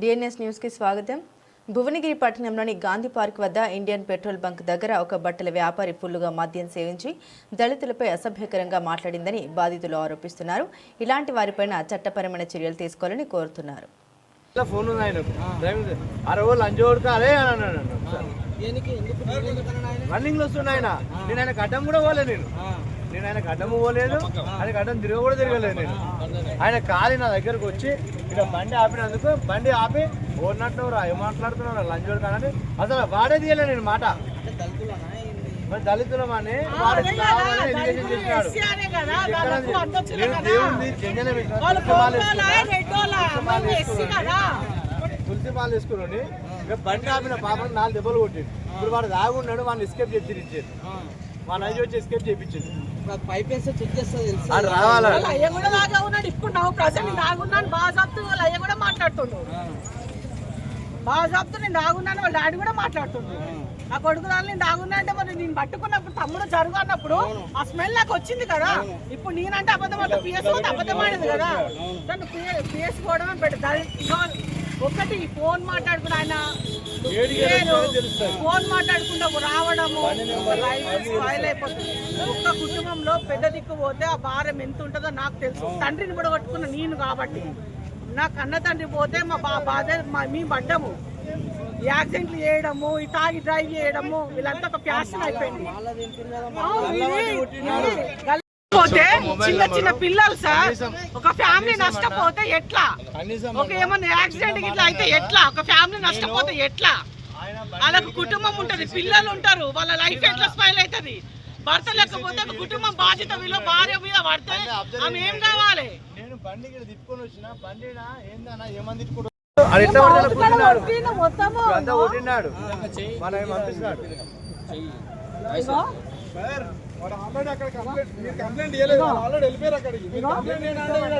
DNS న్యూస్కి స్వాగతం. భువనగిరి పట్టణంలోని గాంధీ పార్క్ వద్ద ఇండియన్ పెట్రోల్ బంక్ దగ్గర ఒక బట్టల వ్యాపారి ఫుల్లుగా మద్యం సేవించి దళితులపై అసభ్యకరంగా మాట్లాడిందని బాధితులు ఆరోపిస్తున్నారు. ఇలాంటి వారిపైన చట్టపరమైన చర్యలు తీసుకోవాలని కోరుతున్నారు. ఫోన్? రన్నింగ్లో నేను కూడా నేను. నేను ఆయన గడ్డము పోలేదు ఆయన గడ్డం తిరగ కూడా తిరగలేదు నేను. ఆయన కాలి నా దగ్గరకు వచ్చి ఇక్కడ బండి ఆపినందుకు బండి ఆపి ఓడినట్టు రా ఏం మాట్లాడుతున్నావు లంచ్ కొడుకానని అసలు వాడే తీయలే నేను మాట? మరి దళితులమని వాడు కావాలని ఎడ్యుకేషన్ చేసినాడు. ఎక్కడ నేను దేవుంది జంజన తులసి వేసుకుని బండి ఆపిన పాపను నాలుగు దెబ్బలు కొట్టిండు. ఇప్పుడు వాడు దాగున్నాడు వాడిని ఎస్కేప్ చేసి ఇచ్చేది. మా నైజు వచ్చి ఎస్కేప్ చేయించింది ఇప్పుడు అది పైప్ వేస్తే చెక్ చేస్తుంది తెలుసా? అది రావాలా? వాళ్ళ అయ్య కూడా లాగా ఉన్నాడు. ఇప్పుడు నువ్వు ప్రజెంట్ నేను ఆగున్నాను బాగా చెప్తూ వాళ్ళ అయ్య కూడా మాట్లాడుతుండు. ఆ. బాగా చెప్తూ నేను ఆగున్నాను వాళ్ళ డాడీ కూడా మాట్లాడుతుండు. నా కొడుకు దాన్ని నేను ఆగున్నా అంటే మరి నేను పట్టుకున్నప్పుడు తమ్ముడు జరుగు అన్నప్పుడు ఆ స్మెల్ నాకు వచ్చింది కదా. ఇప్పుడు నేనంటే అబద్ధం అంటే పిఎస్ అబద్ధం ఆడింది కదా. తను పిఎస్ పోవడమే పెట్ట ఒకటి ఫోన్ మాట్లాడుకుని ఆయన. ఫోన్ మాట్లాడుకుంటూ రావడము స్పాయిల్ అయిపోతుంది. ఒక్క కుటుంబంలో పెద్ద దిక్కు పోతే ఆ భారం ఎంత ఉంటుందో నాకు తెలుసు. తండ్రిని కూడా కొట్టుకున్న నేను కాబట్టి. నా కన్న తండ్రి పోతే మా బా బాధ మా మీ పడ్డము. యాక్సిడెంట్లు చేయడము ఈ తాగి డ్రైవ్ చేయడము వీళ్ళంతా ఒక ఫ్యాషన్ అయిపోయింది. పోతే చిన్న చిన్న పిల్లలు సార్ ఒక ఫ్యామిలీ నష్టపోతే ఎట్లా? ఒక ఏమన్నా యాక్సిడెంట్ ఇట్లా అయితే ఎట్లా? ఒక ఫ్యామిలీ నష్టపోతే ఎట్లా? వాళ్ళకు కుటుంబం ఉంటది పిల్లలు ఉంటారు వాళ్ళ లైఫ్ ఎట్లా స్మైల్ అవుతుంది? భర్త లేకపోతే ఒక కుటుంబం బాధ్యత వీళ్ళ భార్య మీద పడితే ఆమె ఏం కావాలి? నేను బండి తిప్పుకొని వచ్చిన బండి ఏందన్నా ఏమని ఆల్రెడీ అక్కడ కంప్లైంట్ మీరు కంప్లైంట్ చేయలేదు. ఆల్రెడీ వెళ్ళిపోయారు అక్కడికి.